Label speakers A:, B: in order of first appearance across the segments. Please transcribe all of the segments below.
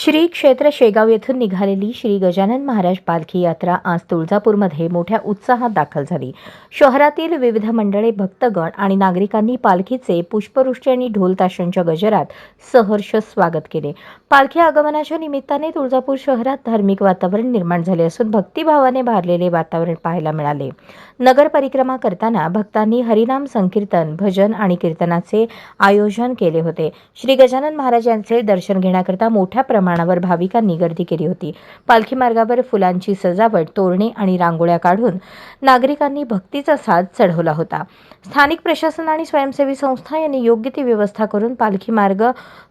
A: श्री क्षेत्र शेगाव येथून निघालेली श्री गजानन महाराज पालखी यात्रा आज तुळजापूरमध्ये मोठ्या उत्साहात दाखल झाली. शहरातील विविध मंडळे भक्तगण आणि नागरिकांनी पालखीचे पुष्पवृष्टी आणि ढोल ताशांच्या गजरात सहर्ष स्वागत केले. पालखी आगमनाच्या निमित्ताने तुळजापूर शहरात धार्मिक वातावरण निर्माण झाले असून भक्तिभावाने भारलेले वातावरण पाहायला मिळाले. नगर परिक्रमा करताना भक्तांनी हरिनाम संकीर्तन भजन आणि कीर्तनाचे आयोजन केले होते. श्री गजानन महाराज यांचे दर्शन घेण्याकरता मोठ्या प्रमाणात प्रमाणावर भाविकांनी गर्दी केली होती. पालखी मार्गावर फुलांची सजावट तोरणे आणि रांगोळ्या काढून नागरिकांनी भक्तीचा साथ चढवला होता. स्थानिक प्रशासन आणि स्वयंसेवी संस्था यांनी योग्य ती व्यवस्था करून पालखी मार्ग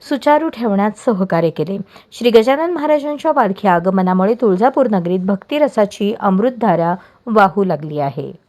A: सुचारू ठेवण्यात सहकार्य केले. श्री गजानन महाराजांच्या पालखी आगमनामुळे तुळजापूर नगरीत भक्तिरसाची अमृतधारा वाहू लागली आहे.